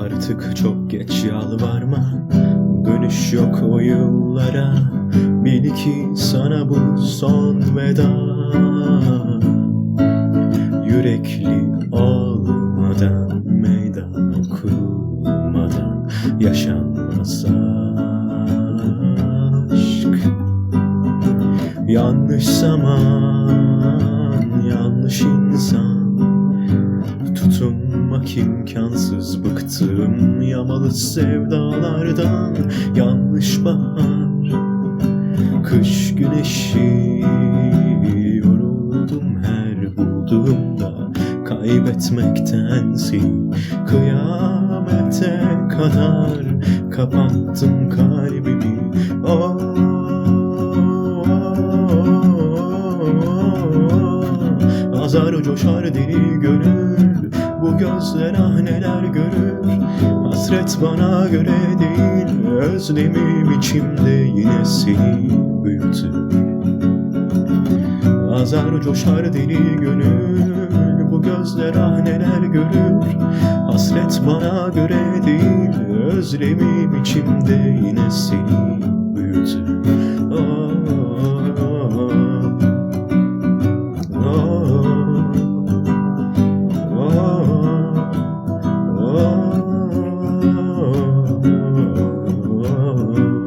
Artık çok geç yalvarma Dönüş yok o yıllara. Bil ki sana bu son veda. Yürekli olmadan Meydan okumadan Yaşanmaz aşk. Yanlış zaman Yanlış insan Tutunmak imkansız. Bıktım yamalı sevdalardan. Yanlış bahar, kış güneşi. Yoruldum her bulduğumda. Kaybetmektensi Kıyamete kadar kapattım kalbimi. Oh, Azar coşar deli gönül Bu gözler ah neler görür. Hasret bana göre değil Özlemim içimde yine seni büyütür. Azar coşar deli gönül Bu gözler ah neler görür. Hasret bana göre değil Özlemim içimde yine seni love.